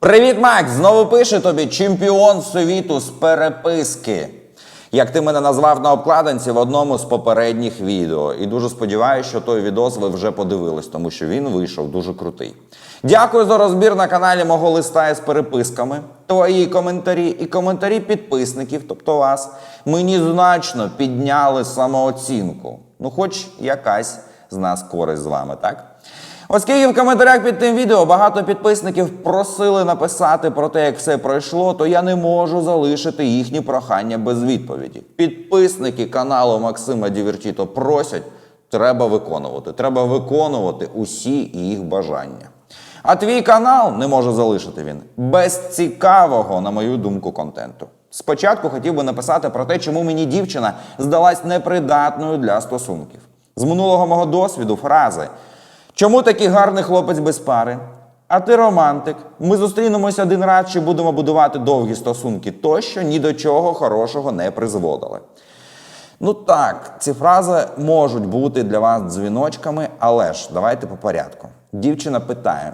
Привіт, Макс! Знову пише тобі чемпіон світу з переписки. Як ти мене назвав на обкладинці в одному з попередніх відео. І дуже сподіваюся, що той відос ви вже подивились, тому що він вийшов дуже крутий. Дякую за розбір на каналі мого листа із переписками. Твої коментарі і коментарі підписників, тобто вас, мені значно підняли самооцінку. Ну, хоч якась з нас користь з вами, так? Оскільки в коментарях під тим відео багато підписників просили написати про те, як все пройшло, то я не можу залишити їхні прохання без відповіді. Підписники каналу Максима Дівертіто просять, треба виконувати. Треба виконувати усі їх бажання. А твій канал не може залишити він без цікавого, на мою думку, контенту. Спочатку хотів би написати про те, чому мені дівчина здалась непридатною для стосунків. З минулого мого досвіду фрази Чому такий гарний хлопець без пари? А ти романтик. Ми зустрінемося один раз чи будемо будувати довгі стосунки, тощо ні до чого хорошого не призводили. Ну так, ці фрази можуть бути для вас дзвіночками, але ж давайте по порядку. Дівчина питає: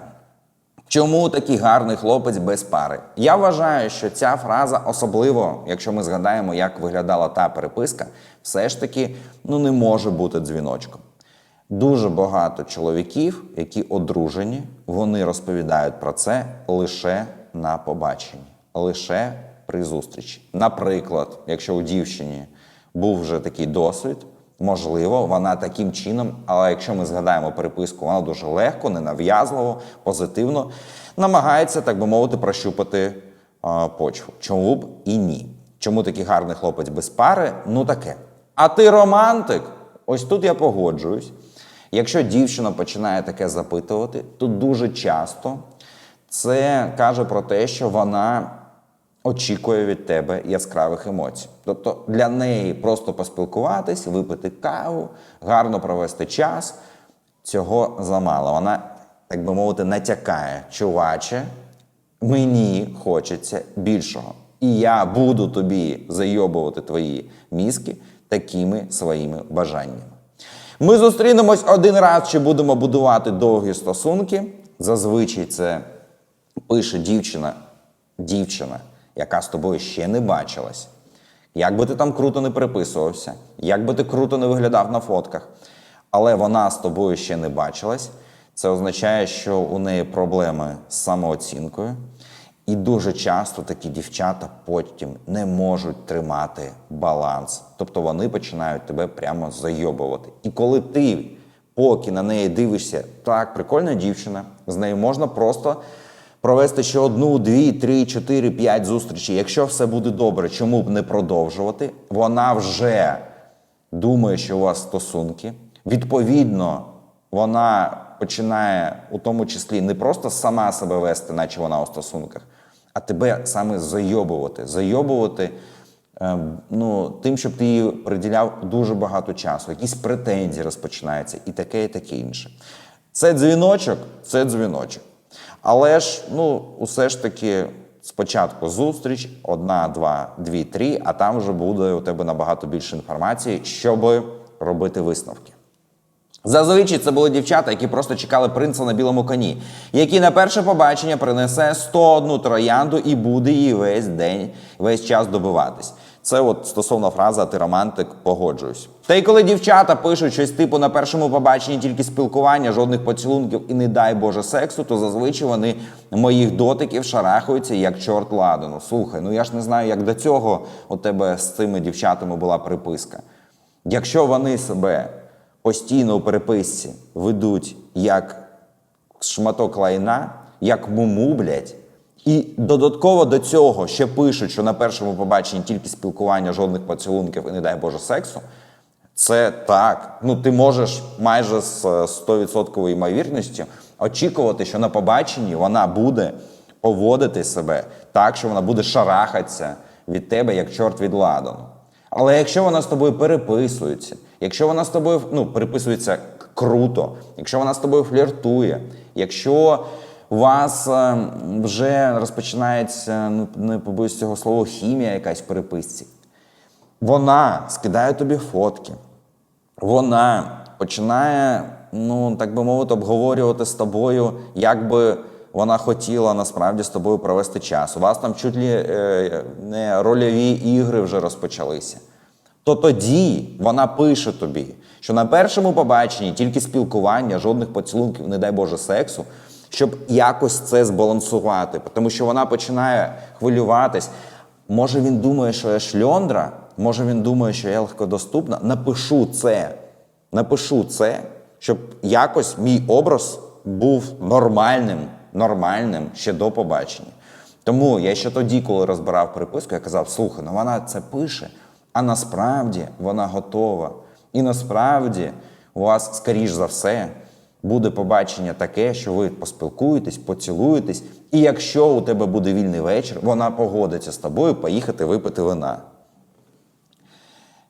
чому такий гарний хлопець без пари? Я вважаю, що ця фраза, особливо, якщо ми згадаємо, як виглядала та переписка, все ж таки ну, не може бути дзвіночком. Дуже багато чоловіків, які одружені, вони розповідають про це лише на побаченні, лише при зустрічі. Наприклад, якщо у дівчині був вже такий досвід, можливо, вона таким чином, але якщо ми згадаємо переписку, вона дуже легко, ненав'язливо, позитивно намагається, так би мовити, прощупати а, почву. Чому б і ні? Чому такий гарний хлопець без пари? Ну таке. А ти романтик? Ось тут я погоджуюсь. Якщо дівчина починає таке запитувати, то дуже часто це каже про те, що вона очікує від тебе яскравих емоцій. Тобто для неї просто поспілкуватись, випити каву, гарно провести час цього замало. Вона, так би мовити, натякає, чуваче, мені хочеться більшого. І я буду тобі зайобувати твої мізки такими своїми бажаннями. Ми зустрінемось один раз, чи будемо будувати довгі стосунки. Зазвичай це пише дівчина, дівчина, яка з тобою ще не бачилась. Як би ти там круто не переписувався, як би ти круто не виглядав на фотках, але вона з тобою ще не бачилась, це означає, що у неї проблеми з самооцінкою. І дуже часто такі дівчата потім не можуть тримати баланс. Тобто вони починають тебе прямо зайобувати. І коли ти, поки на неї дивишся, так, прикольна дівчина, з нею можна просто провести ще одну, дві, три, чотири, п'ять зустрічей. Якщо все буде добре, чому б не продовжувати? Вона вже думає, що у вас стосунки. Відповідно, вона починає у тому числі не просто сама себе вести, наче вона у стосунках, а тебе саме зайобувати. Зайобувати е, ну, тим, щоб ти їй приділяв дуже багато часу, якісь претензії розпочинаються, і таке, і таке інше. Це дзвіночок, це дзвіночок. Але ж, ну, усе ж таки, спочатку зустріч, одна, два, дві, три, а там вже буде у тебе набагато більше інформації, щоб робити висновки. Зазвичай це були дівчата, які просто чекали принца на білому коні, який на перше побачення принесе 101 троянду і буде її весь день, весь час добиватись. Це от стосовно фрази ти романтик, погоджуюсь. Та й коли дівчата пишуть щось типу на першому побаченні тільки спілкування, жодних поцілунків і не дай Боже сексу, то зазвичай вони моїх дотиків шарахаються як чорт ладану. Слухай, ну я ж не знаю, як до цього у тебе з цими дівчатами була приписка. Якщо вони себе постійно у переписці ведуть як шматок лайна, як муму, блядь, і додатково до цього ще пишуть, що на першому побаченні тільки спілкування, жодних поцілунків і не дай Боже сексу. Це так. Ну, ти можеш майже з е, 100% ймовірністю очікувати, що на побаченні вона буде поводити себе так, що вона буде шарахатися від тебе, як чорт від ладану. Але якщо вона з тобою переписується, якщо вона з тобою ну, переписується круто, якщо вона з тобою фліртує, якщо у вас е, вже розпочинається, ну не побоюсь цього слова, хімія якась в переписці, вона скидає тобі фотки, вона починає, ну так би мовити, обговорювати з тобою, як би Вона хотіла насправді з тобою провести час. У вас там чуть ли е, не рольові ігри вже розпочалися. То тоді вона пише тобі, що на першому побаченні тільки спілкування, жодних поцілунків, не дай Боже, сексу, щоб якось це збалансувати. Тому що вона починає хвилюватись. Може він думає, що я шльондра, може він думає, що я легкодоступна. Напишу це. Напишу це, щоб якось мій образ був нормальним, нормальним ще до побачення. Тому я ще тоді, коли розбирав переписку, я казав: слухай, ну вона це пише, а насправді вона готова. І насправді у вас, скоріш за все, буде побачення таке, що ви поспілкуєтесь, поцілуєтесь, і якщо у тебе буде вільний вечір, вона погодиться з тобою поїхати випити вина.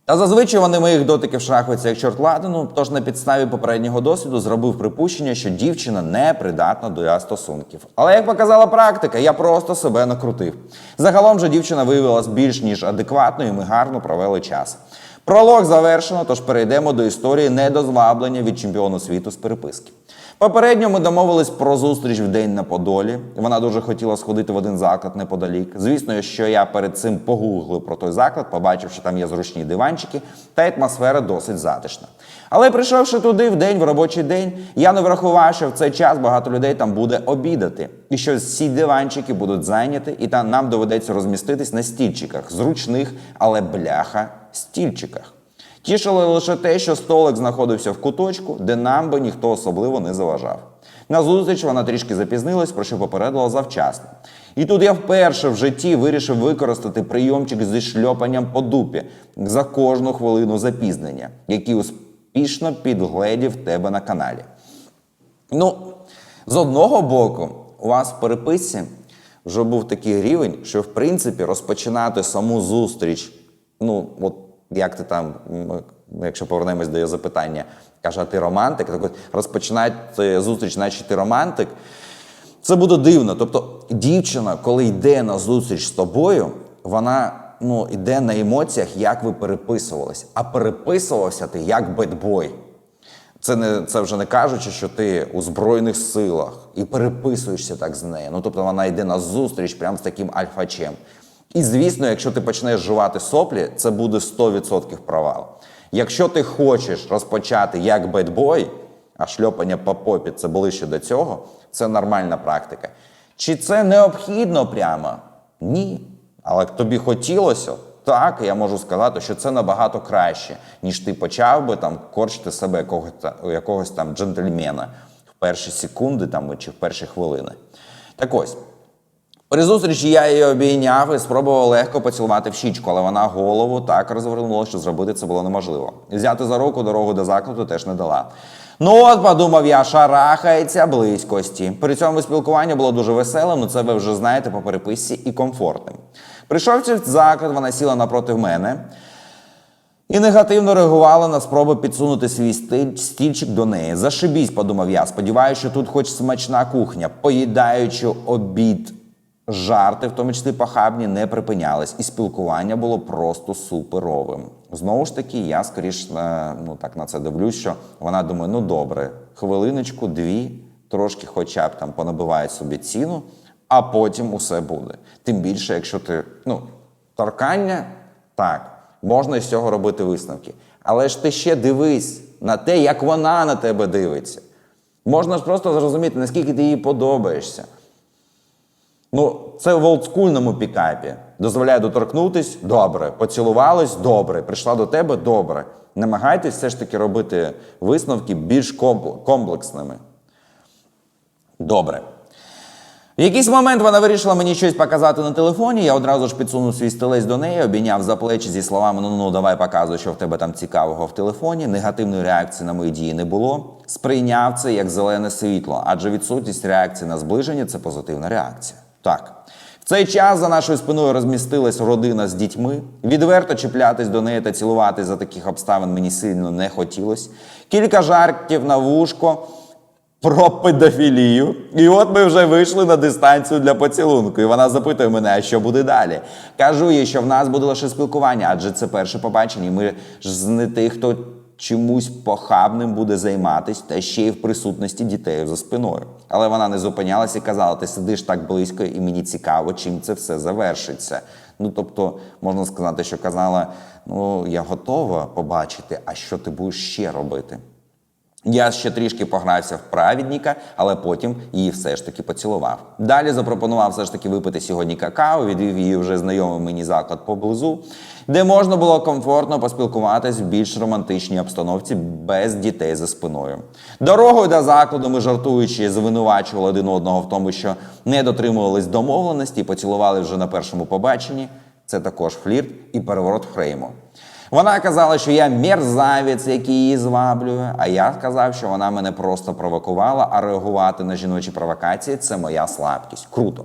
Та зазвичай вони моїх дотиків шахуються як чорт ладану, тож на підставі попереднього досвіду зробив припущення, що дівчина не придатна до стосунків. Але як показала практика, я просто себе накрутив. Загалом же дівчина виявилась більш ніж адекватною, і ми гарно провели час. Пролог завершено, тож перейдемо до історії недозваблення від чемпіону світу з переписки. Попередньо ми домовились про зустріч в день на Подолі. Вона дуже хотіла сходити в один заклад неподалік. Звісно, що я перед цим погуглив про той заклад, побачив, що там є зручні диванчики, та атмосфера досить затишна. Але прийшовши туди в день, в робочий день, я не врахував, що в цей час багато людей там буде обідати, і що всі диванчики будуть зайняті, і там нам доведеться розміститись на стільчиках, зручних, але бляха стільчиках. Тішило лише те, що столик знаходився в куточку, де нам би ніхто особливо не заважав. На зустріч вона трішки запізнилась, про що попередила завчасно. І тут я вперше в житті вирішив використати прийомчик зі шльопанням по дупі за кожну хвилину запізнення, який успішно підгледів тебе на каналі. Ну, з одного боку, у вас в переписці вже був такий рівень, що в принципі розпочинати саму зустріч, ну, от як ти там, якщо повернемось до її запитання, каже, а ти романтик, так от розпочинати зустріч, наче ти романтик. Це буде дивно. Тобто, дівчина, коли йде на зустріч з тобою, вона ну, йде на емоціях, як ви переписувалися. А переписувався ти як бедбой. Це не це вже не кажучи, що ти у збройних силах і переписуєшся так з нею. Ну тобто вона йде на зустріч прямо з таким альфачем. І звісно, якщо ти почнеш жувати соплі, це буде 100% провал. Якщо ти хочеш розпочати як бедбой, а шльопання по попі це ближче до цього, це нормальна практика. Чи це необхідно прямо? Ні. Але тобі хотілося, так, я можу сказати, що це набагато краще, ніж ти почав би там корчити себе якогось, якогось там джентльмена в перші секунди там, чи в перші хвилини. Так ось. При зустрічі я її обійняв і спробував легко поцілувати в щічку, але вона голову так розвернула, що зробити це було неможливо. Взяти за руку дорогу до закладу теж не дала. Ну от, подумав я, шарахається близькості. При цьому спілкування було дуже веселим, ну це ви вже знаєте по переписці і комфортним. Прийшовши в заклад, вона сіла напроти мене і негативно реагувала на спроби підсунути свій стиль, стільчик до неї. Зашибісь, подумав я. Сподіваюся, що тут хоч смачна кухня, поїдаючи обід. Жарти, в тому числі похабні, не припинялись, і спілкування було просто суперовим. Знову ж таки, я скоріш на, ну, так, на це дивлюсь, що вона думає: ну добре, хвилиночку, дві, трошки хоча б там понабиває собі ціну, а потім усе буде. Тим більше, якщо ти ну, торкання, так, можна з цього робити висновки. Але ж ти ще дивись на те, як вона на тебе дивиться. Можна ж просто зрозуміти, наскільки ти їй подобаєшся. Ну, це в олдскульному пікапі. Дозволяє доторкнутись добре, поцілувались добре, прийшла до тебе добре. Намагайтесь все ж таки робити висновки більш комплексними. Добре. В якийсь момент вона вирішила мені щось показати на телефоні. Я одразу ж підсунув свій стілець до неї, обійняв за плечі зі словами: ну ну давай показуй, що в тебе там цікавого в телефоні. Негативної реакції на мої дії не було. Сприйняв це як зелене світло, адже відсутність реакції на зближення це позитивна реакція. Так. В цей час за нашою спиною розмістилась родина з дітьми. Відверто чіплятись до неї та цілуватись за таких обставин мені сильно не хотілося. Кілька жартів на вушко про педофілію. І от ми вже вийшли на дистанцію для поцілунку. І вона запитує мене, а що буде далі. Кажу їй, що в нас буде лише спілкування, адже це перше побачення. і Ми ж з не тих, хто чомусь похабним буде займатись, та ще й в присутності дітей за спиною. Але вона не зупинялася і казала: ти сидиш так близько, і мені цікаво, чим це все завершиться. Ну тобто, можна сказати, що казала: ну я готова побачити, а що ти будеш ще робити. Я ще трішки погрався в правідника, але потім її все ж таки поцілував. Далі запропонував все ж таки випити сьогодні какао, відвів її вже знайомий мені заклад поблизу, де можна було комфортно поспілкуватись в більш романтичній обстановці без дітей за спиною. Дорогою до закладу ми жартуючи звинувачували один одного в тому, що не дотримувались домовленості поцілували вже на першому побаченні. Це також флірт і переворот фрейму. Вона казала, що я мерзавець, який її зваблює. А я сказав, що вона мене просто провокувала, а реагувати на жіночі провокації це моя слабкість. Круто.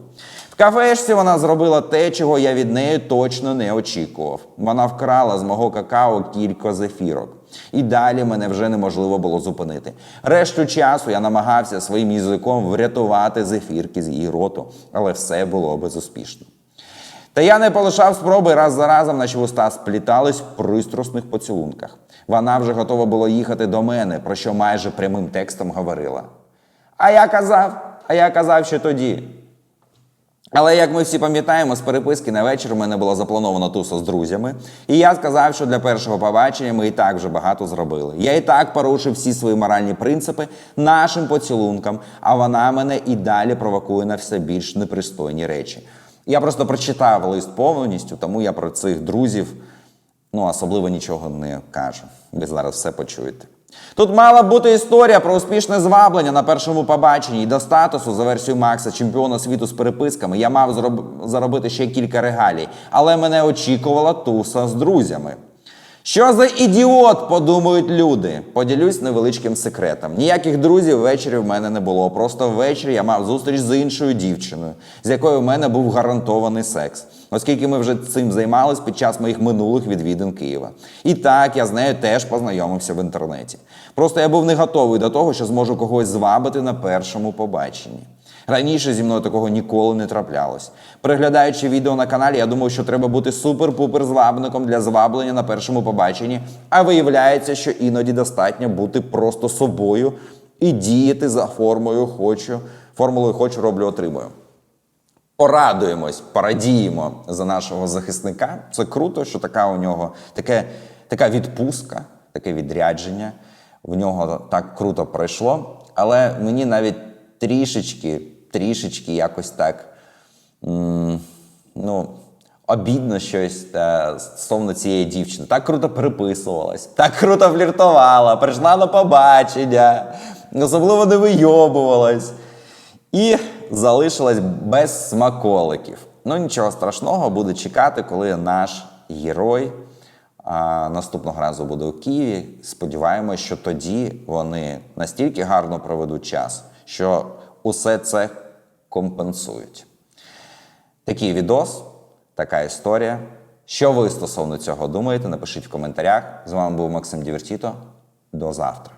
В кафешці вона зробила те, чого я від неї точно не очікував. Вона вкрала з мого какао кілька зефірок. І далі мене вже неможливо було зупинити. Решту часу я намагався своїм язиком врятувати зефірки з її роту, але все було безуспішно. Та я не полишав спроби раз за разом наші вуста сплітались в пристрасних поцілунках. Вона вже готова була їхати до мене, про що майже прямим текстом говорила. А я казав, а я казав, що тоді. Але як ми всі пам'ятаємо, з переписки на вечір у мене було заплановано туса з друзями, і я сказав, що для першого побачення ми і так вже багато зробили. Я і так порушив всі свої моральні принципи нашим поцілункам, а вона мене і далі провокує на все більш непристойні речі. Я просто прочитав лист повністю, тому я про цих друзів ну, особливо нічого не кажу. Ви зараз все почуєте. Тут мала бути історія про успішне зваблення на першому побаченні і до статусу за версією Макса, чемпіона світу з переписками. Я мав заробити ще кілька регалій, але мене очікувала туса з друзями. Що за ідіот, подумають люди. Поділюсь невеличким секретом. Ніяких друзів ввечері в мене не було. Просто ввечері я мав зустріч з іншою дівчиною, з якою в мене був гарантований секс, оскільки ми вже цим займались під час моїх минулих відвідин Києва. І так я з нею теж познайомився в інтернеті. Просто я був не готовий до того, що зможу когось звабити на першому побаченні. Раніше зі мною такого ніколи не траплялось. Переглядаючи відео на каналі, я думав, що треба бути супер-пупер звабником для зваблення на першому побаченні. А виявляється, що іноді достатньо бути просто собою і діяти за формою хочу, формулою хочу, роблю, отримую. Порадуємось, порадіємо за нашого захисника. Це круто, що така у нього таке, така відпустка, таке відрядження. В нього так круто пройшло. Але мені навіть трішечки, трішечки якось так ну, обідно щось е, стосовно цієї дівчини. Так круто переписувалась, так круто фліртувала, прийшла на побачення, особливо не вийобувалась. І залишилась без смаколиків. Ну нічого страшного, буде чекати, коли наш герой а, наступного разу буде у Києві. Сподіваємось, що тоді вони настільки гарно проведуть час, що усе це компенсують. Такий відос, така історія. Що ви стосовно цього думаєте? Напишіть в коментарях. З вами був Максим Дівертіто. До завтра.